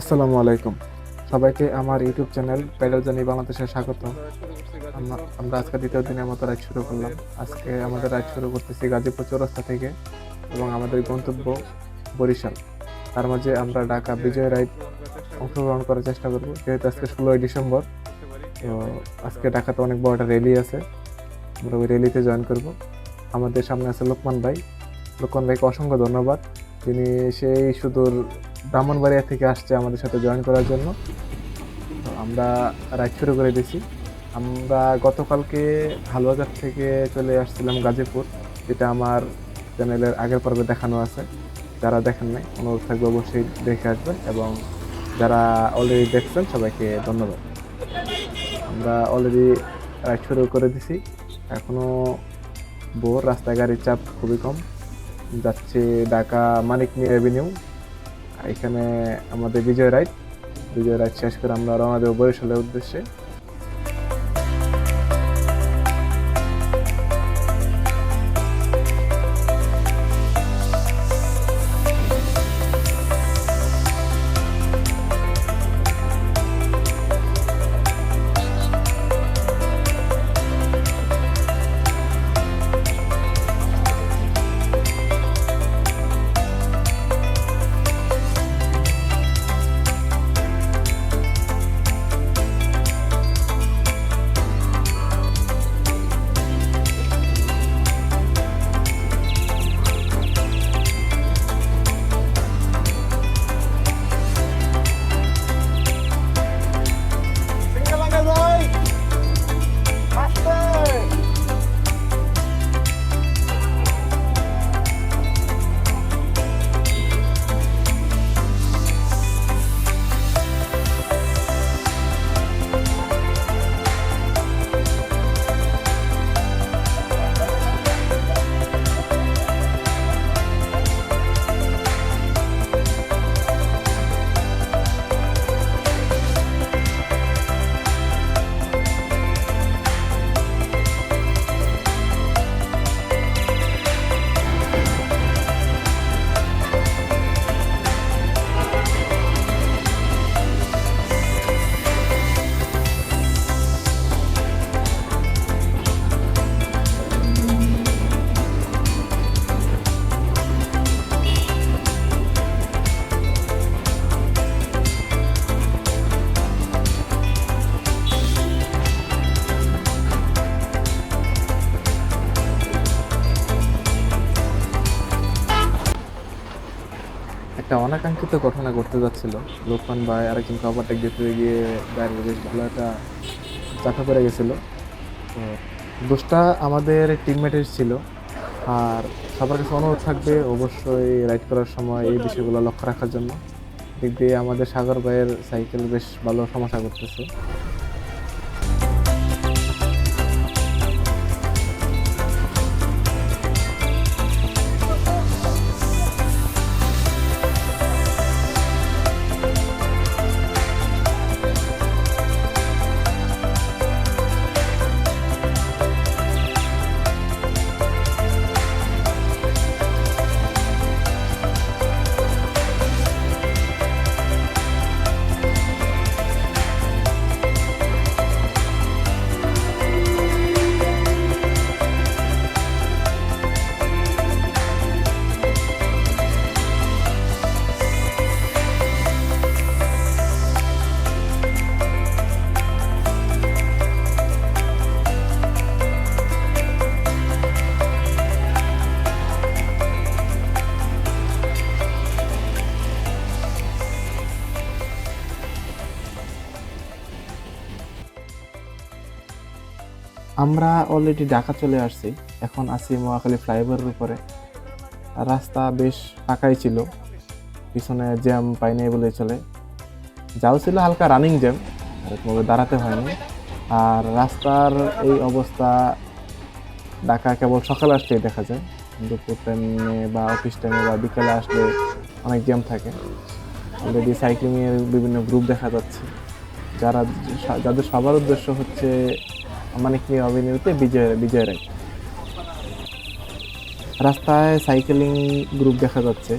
আসসালামু আলাইকুম। সবাইকে আমার ইউটিউব চ্যানেল প্যাডেল জানি বাংলাদেশে স্বাগত। আমরা- আজকে দ্বিতীয় দিনের মতো রাইড শুরু করলাম। আজকে আমাদের রাইড শুরু করতেছি গাজীপুর চৌরাস্তা থেকে এবং আমাদের গন্তব্য বরিশাল। তার মাঝে আমরা ঢাকা বিজয় রাইড অংশগ্রহণ করার চেষ্টা করব, যেহেতু আজকে ষোলোই ডিসেম্বর। তো আজকে ঢাকাতে অনেক বড় একটা র্যালি আছে। আমরা ওই র্যালিতে জয়েন করব। আমাদের সামনে আছে লোকমান ভাই। লোকমান ভাইকে অসংখ্য ধন্যবাদ। তিনি সেই সুদূর ব্রাহ্মণবাড়িয়া থেকে আসছে আমাদের সাথে জয়েন করার জন্য। আমরা রাইড শুরু করে দিয়েছি। আমরা গতকালকে হালুয়াঘাট থেকে চলে আসছিলাম গাজীপুর, যেটা আমার চ্যানেলের আগের পর্বে দেখানো আছে। যারা দেখেন নাই, অনুরোধ থাকবে অবশ্যই দেখে আসবেন এবং যারা অলরেডি দেখছেন, সবাইকে ধন্যবাদ। আমরা অলরেডি রাইড শুরু করে দিছি এখনও ভোর রাস্তায় গাড়ির চাপ খুবই কম। যাচ্ছে ঢাকা মানিক এভিনিউ এখানে আমাদের বিজয় রাইড বিজয় রাইড শেষ করে আমরা রওনা দেবো বরিশালের উদ্দেশ্যে। অনাকাঙ্ক্ষিত ঘটনা ঘটতে যাচ্ছিল। লোকমান ভাই আরেকজন কভারটেক দিতে গিয়ে বাইরে বেশ ভালো একটা চাপা পড়ে গেছিল। তো দোষটা আমাদের টিমমেটের ছিল। আর সবার কাছে অনুরোধ থাকবে অবশ্যই রাইড করার সময় এই বিষয়গুলো লক্ষ্য রাখার জন্য। দিক দিয়ে আমাদের সাগর ভাইয়ের সাইকেল বেশ ভালো সমস্যা করতেছে। আমরা অলরেডি ঢাকা চলে আসছি। এখন আছি মহাখালী ফ্লাইওভারের উপরে। রাস্তা বেশ ফাঁকাই ছিল। পিছনে জ্যাম পাই নাই বলে চলে। যাও ছিল হালকা রানিং জ্যাম এরকমভাবে দাঁড়াতে হয়নি। আর রাস্তার এই অবস্থা ঢাকা কেবল সকালে আসলেই দেখা যায়। দুপুর টাইমে বা অফিস টাইমে বা বিকেলে আসলে অনেক জ্যাম থাকে। অলরেডি সাইক্লিংয়ের বিভিন্ন গ্রুপ দেখা যাচ্ছে। যারা, যাদের সবার উদ্দেশ্য হচ্ছে মানিক নিয়ে অভিনীতে বিজয় বিজয় রায় রাস্তায় সাইকেলিং গ্রুপ দেখা যাচ্ছে।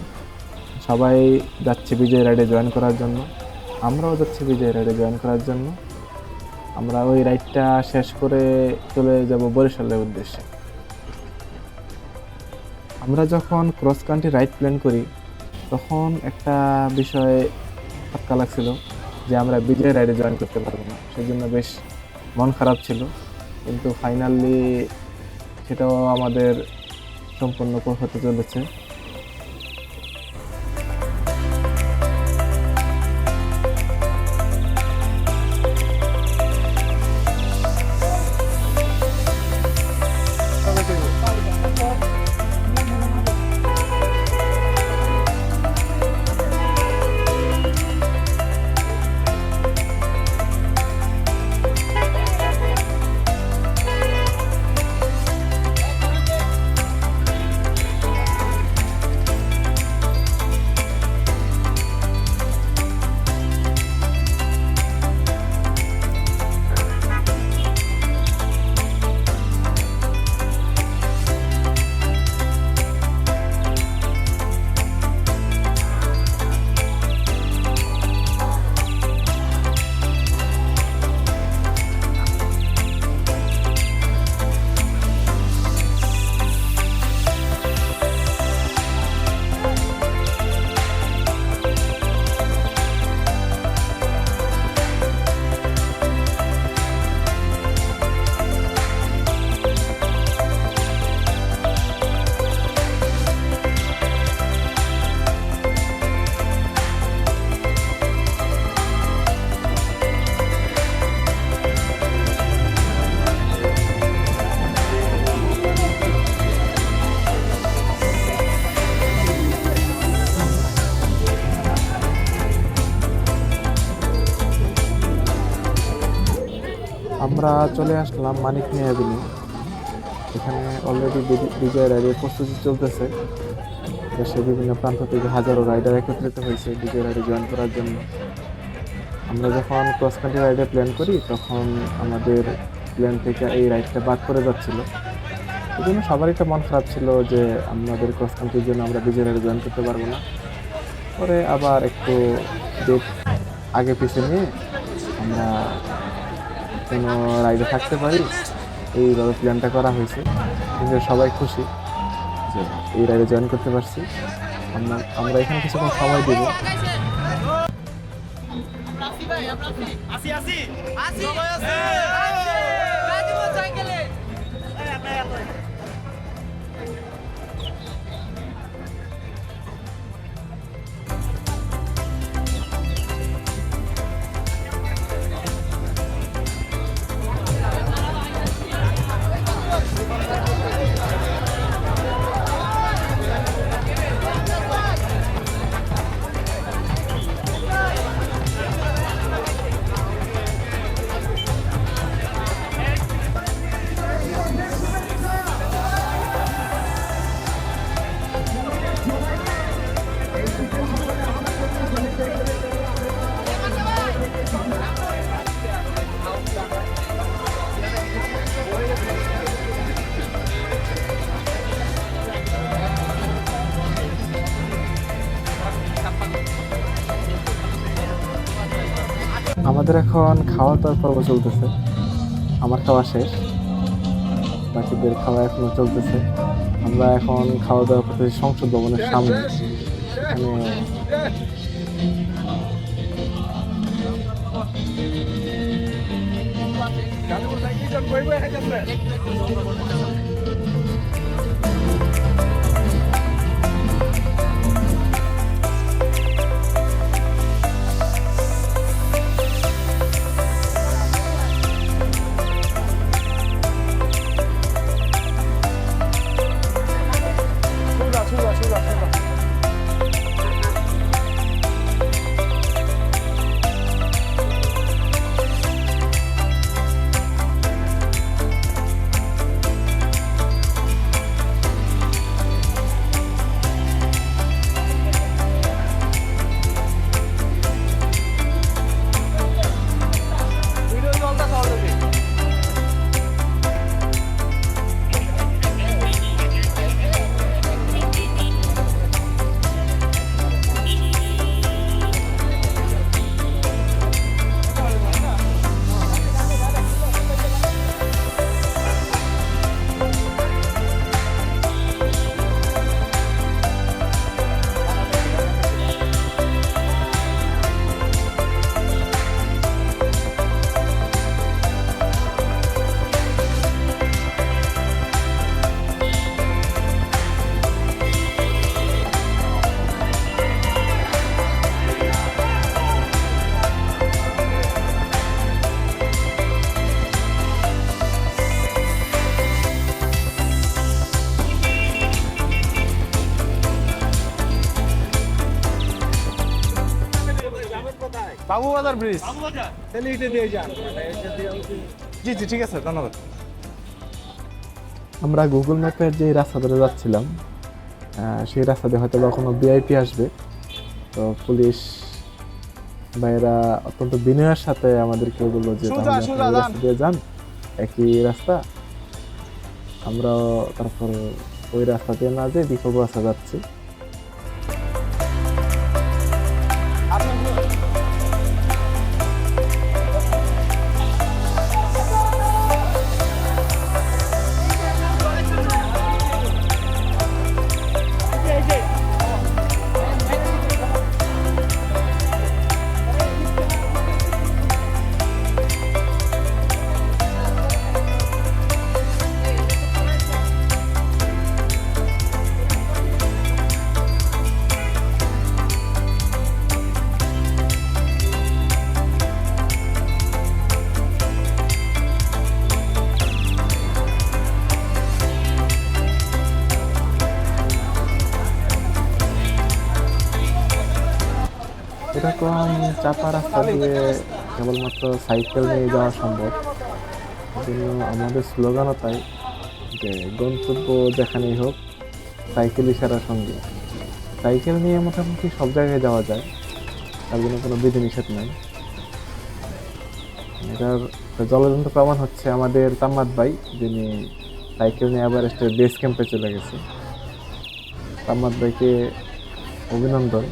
সবাই যাচ্ছে বিজয় রাইডে জয়েন করার জন্য। আমরাও যাচ্ছি বিজয় রাইডে জয়েন করার জন্য। আমরা ওই রাইডটা শেষ করে চলে যাব বরিশালের উদ্দেশ্যে। আমরা যখন ক্রস কান্ট্রি রাইড প্ল্যান করি, তখন একটা বিষয় ধাক্কা লাগছিল যে আমরা বিজয় রাইডে জয়েন করতে পারব না। সেই জন্য বেশ মন খারাপ ছিল। কিন্তু ফাইনালি সেটাও আমাদের সম্পূর্ণ হতে চলেছে। চলে আসলাম মানিক মিয়া বিলি এখানে অলরেডি বিজয় রাইডের প্রস্তুতি চলতেছে। দেশের বিভিন্ন প্রান্ত থেকে হাজারো রাইডার একত্রিত হয়েছে বিজয় রাইডে জয়েন করার জন্য। আমরা যখন ক্রস কান্ট্রি রাইডে প্ল্যান করি, তখন আমাদের প্ল্যান থেকে এই রাইডটা বাদ করে যাচ্ছিল। এই জন্য সবারই একটা মন খারাপ ছিল যে আমাদের ক্রস কান্ট্রির জন্য আমরা বিজয় রাইডে জয়েন করতে পারব না। পরে আবার একটু ডেট আগে পিছিয়ে নিয়ে আমরা কোনো রাইডে থাকতে পারি এইভাবে প্ল্যানটা করা হয়েছে কিন্তু সবাই খুশি যে এই রাইডে জয়েন করতে পারছি আমরা আমরা এখানে কিছুক্ষণ সময় দেবো আসি আমাদের এখন খাওয়া দাওয়ার পর্ব চলতেছে। আমার খাওয়া শেষ। বাকিদের খাওয়া এখনও চলতেছে। আমরা এখন খাওয়া দাওয়া করতেছি সংসদ ভবনের সামনে। এখানে বাবুবাজার তাহলে এটা দিয়ে যান। জি জি ঠিক আছে ধন্যবাদ। আমরা গুগল ম্যাপের যে রাস্তা ধরে যাচ্ছিলাম সেই রাস্তা দিয়ে হয়তো বা কোনো ভিআইপি আসবে। তো পুলিশ ভাইয়েরা অত্যন্ত বিনয়ের সাথে আমাদেরকে বলল যে। দিয়ে যান। একই রাস্তা। আমরাও তারপর ওই রাস্তা দিয়ে না যেয়ে বিকল্প রাস্তা যাচ্ছি। কেবলমাত্র সাইকেল নিয়ে যাওয়া সম্ভব। জন্য আমাদের স্লোগানও তাই যে গন্তব্য যেখানেই হোক, সাইকেল ইশারার সঙ্গে। সাইকেল নিয়ে মোটামুটি সব জায়গায় যাওয়া যায়, তার জন্য কোনো বিধিনিষেধ নাই। এটার জলজন্ত প্রমাণ হচ্ছে আমাদের তাম্মাদ ভাই, যিনি সাইকেল নিয়ে আবার বেস ক্যাম্পে চলে গেছে। তাম্মাদ ভাইকে অভিনন্দন।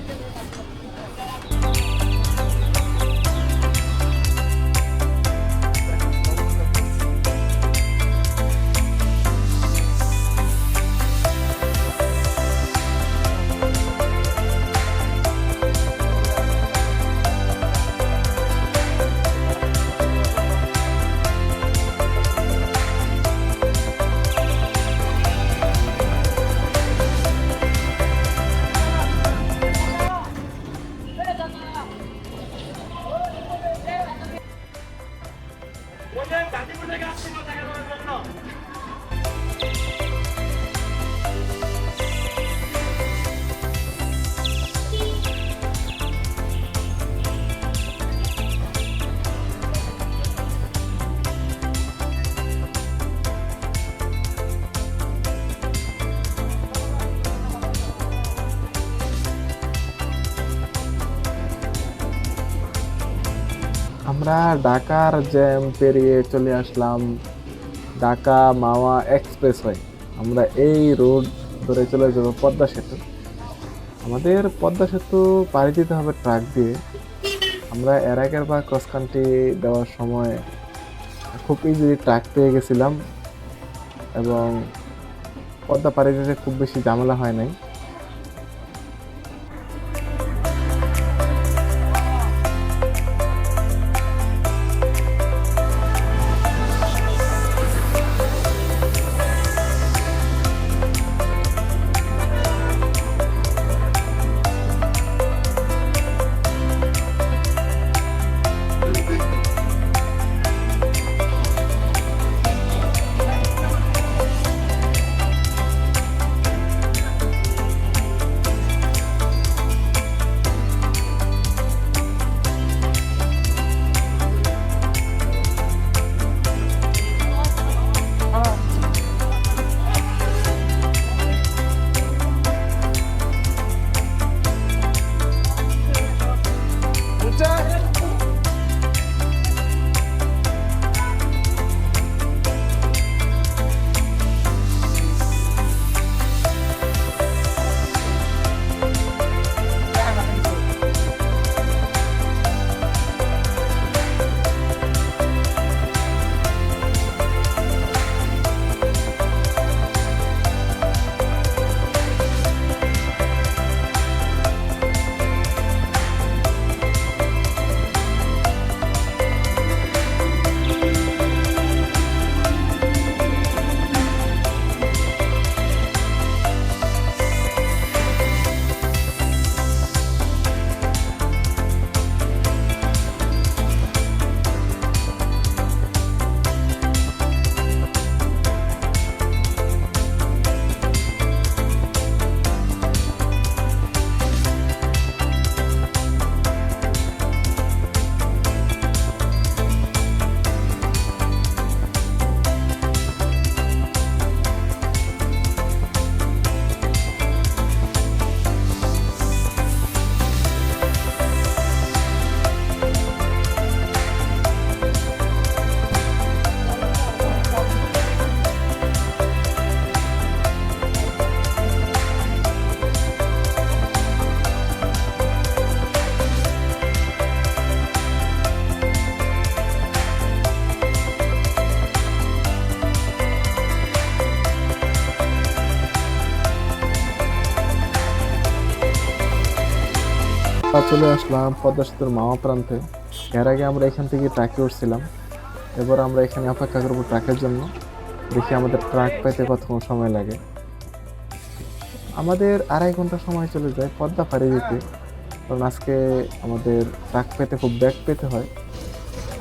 গাজীপুর থেকে আসছি কথা জন্য। আমরা ঢাকার জ্যাম পেরিয়ে চলে আসলাম ঢাকা মাওয়া এক্সপ্রেস হয় আমরা এই রোড ধরে চলে যাব পদ্মা সেতু। আমাদের পদ্মা সেতু পাড়ি দিতে হবে ট্রাক দিয়ে। আমরা এর আগের বা ক্রস কান্ট্রি দেওয়ার সময় খুব ইজিলি ট্রাক পেয়ে গেছিলাম এবং পদ্মা পাড়ি দিতে খুব বেশি ঝামেলা হয় নাই। চলে আসলাম পদ্মা সেতুর মামা প্রান্তে। এর আগে আমরা এখান থেকে ট্রাকে উঠছিলাম। এবার আমরা এখানে অপেক্ষা করব ট্রাকের জন্য। দেখি আমাদের ট্রাক পেতে কতক্ষণ সময় লাগে। আমাদের আড়াই ঘণ্টা সময় চলে যায় পদ্মা পাড়ি দিতে। কারণ আজকে আমাদের ট্রাক পেতে খুব ব্যাগ পেতে হয়।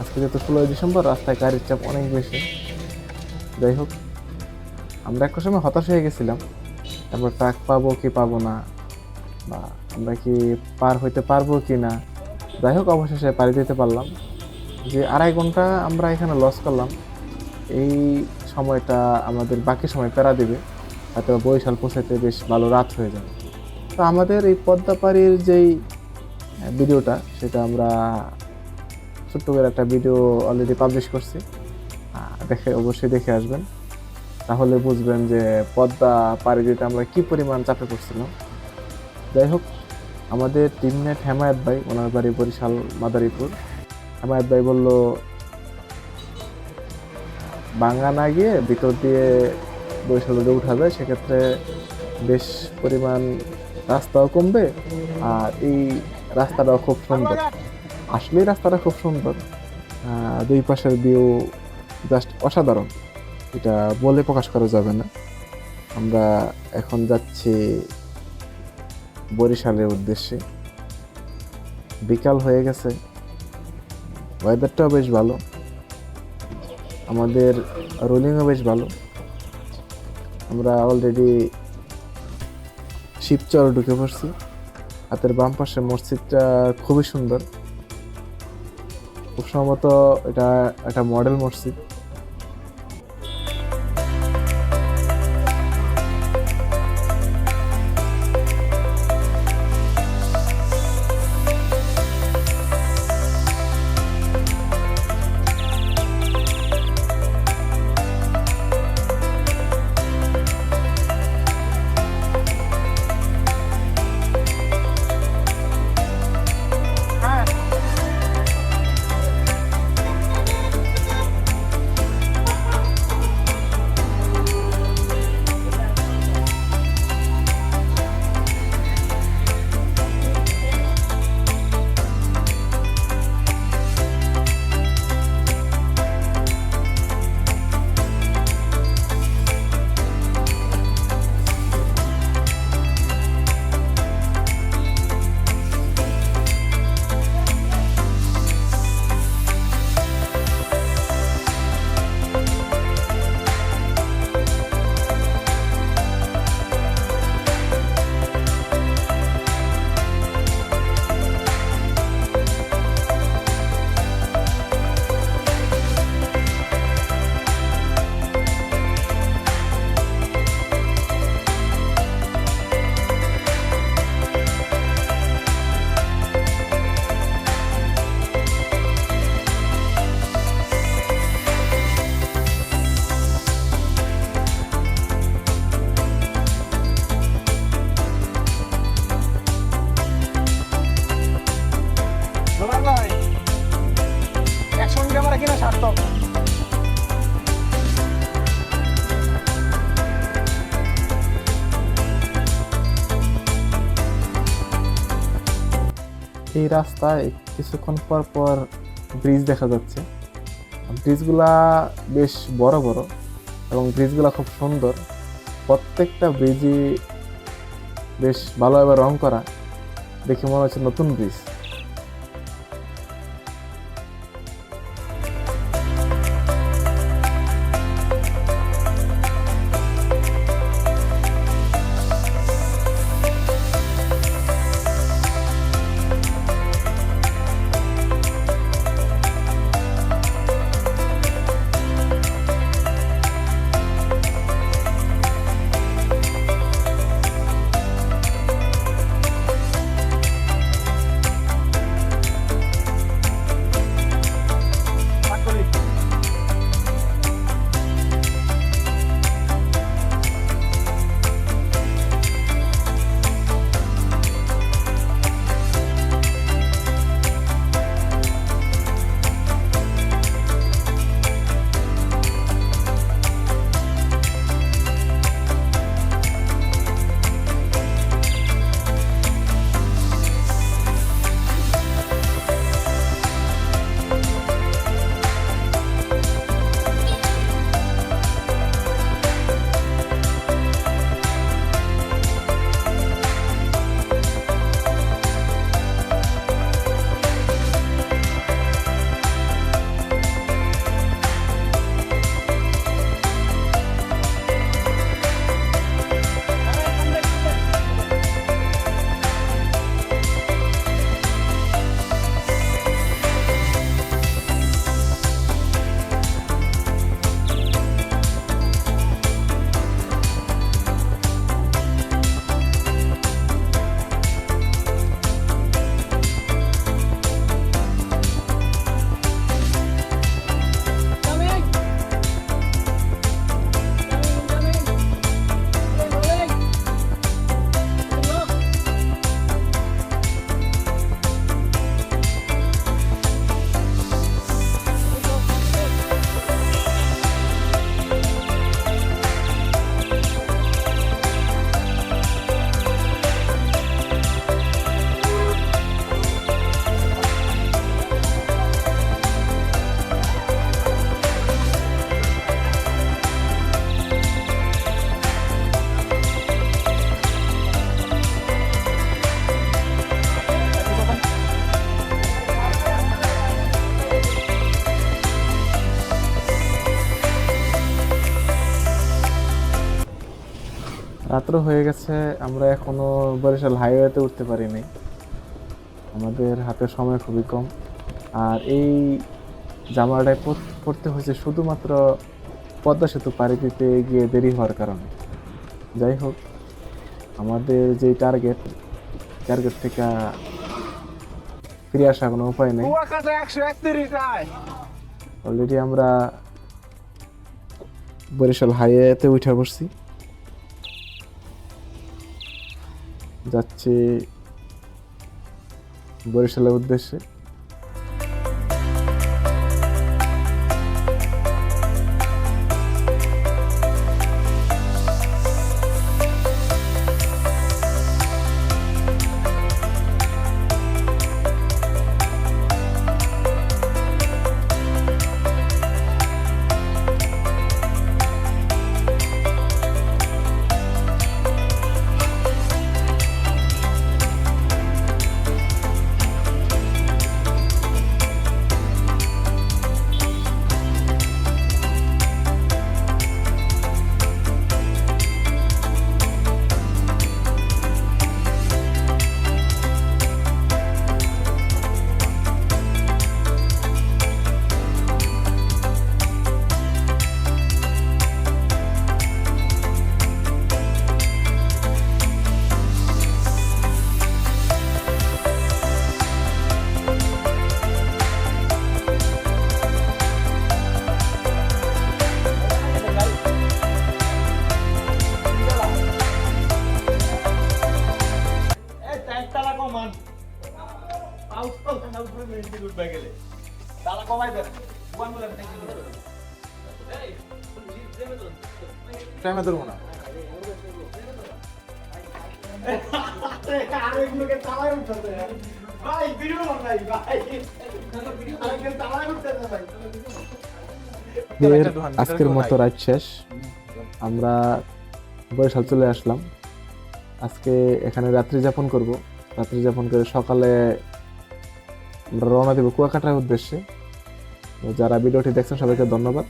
আজকে যেহেতু ষোলোই ডিসেম্বর, রাস্তায় গাড়ির চাপ অনেক বেশি। যাই হোক, আমরা একটা সময় হতাশ হয়ে গেছিলাম। আমরা ট্রাক পাবো কি পাবো না, বা আমরা কি পার হইতে পারব কি না? যাই হোক, অবশেষে পাড়ি দিতে পারলাম। যে আড়াই ঘণ্টা আমরা এখানে লস করলাম। এই সময়টা আমাদের বাকি সময় পেরা দেবে। তাতে বরিশাল পৌঁছাতে বেশ ভালো রাত হয়ে যাবে। তো আমাদের এই পদ্মাপাড়ির যেই ভিডিওটা, সেটা আমরা ছোট্ট করে একটা ভিডিও অলরেডি পাবলিশ করছি। দেখে, অবশ্যই দেখে আসবেন। তাহলে বুঝবেন যে পদ্মা পাড়ি দিতে আমরা কি পরিমাণ চাপে পড়ছিলাম। যাই হোক আমাদের টিমমেট হেমায়ত ভাই ওনার বাড়ি বরিশাল, মাদারীপুর। হেমায়ত ভাই বলল বাঙ্গা না গিয়ে ভিতর দিয়ে বরিশাল রোডে উঠাবে, সেক্ষেত্রে বেশ পরিমাণ রাস্তাও কমবে আর এই রাস্তাটাও খুব সুন্দর। আসলেই রাস্তাটা খুব সুন্দর। দুই পাশের ভিউ জাস্ট অসাধারণ। এটা বলে প্রকাশ করা যাবে না। আমরা এখন যাচ্ছি বরিশালের উদ্দেশ্যে। বিকাল হয়ে গেছে। ওয়েদারটাও বেশ ভালো। আমাদের রোলিংও বেশ ভালো। আমরা অলরেডি শিবচর ঢুকে পড়ছি। হাতের বাম পাশে মসজিদটা খুবই সুন্দর। খুব সম্ভবত এটা একটা মডেল মসজিদ। রাস্তায় কিছুক্ষণ পর পর ব্রিজ দেখা যাচ্ছে। ব্রিজগুলা বেশ বড় বড় এবং ব্রিজগুলা খুব সুন্দর। প্রত্যেকটা ব্রিজই বেশ ভালোভাবে রং করা। দেখে মনে হচ্ছে নতুন ব্রিজ রাত্র হয়ে গেছে আমরা এখনও বরিশাল হাইওয়েতে উঠতে পারিনি। আমাদের হাতে সময় খুবই কম। আর এই জামাটায় পড়তে হয়েছে শুধুমাত্র পদ্মা সেতু পাড়ি দিতে গিয়ে দেরি হওয়ার কারণে। যাই হোক আমাদের যে টার্গেট টার্গেট থেকে ফিরে আসার কোনো উপায় নেই। অলরেডি আমরা বরিশাল হাইওয়েতে উঠে বসছি। যাচ্ছি বরিশালের উদ্দেশ্যে। আজকের মতো রাত শেষ। আমরা বরিশাল চলে আসলাম। আজকে এখানে রাত্রি যাপন করব। রাত্রি যাপন করে সকালে আমরা রওনা দেবো কুয়াকাটার উদ্দেশ্যে। যারা ভিডিওটি দেখছেন সবাইকে ধন্যবাদ।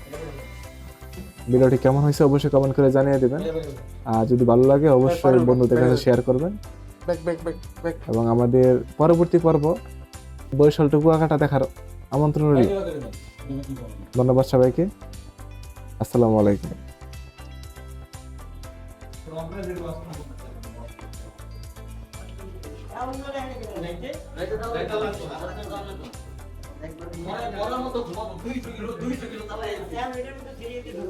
ভিডিওটি কেমন হয়েছে অবশ্যই কমেন্ট করে জানিয়ে দেবেন। আর যদি ভালো লাগে অবশ্যই বন্ধুদের কাছে শেয়ার করবেন। এবং আমাদের পরবর্তী পর্ব বরিশাল টু কুয়াকাটা দেখার আমন্ত্রণ রইল। ধন্যবাদ সবাইকে। আসসালামু আলাইকুম। কিলো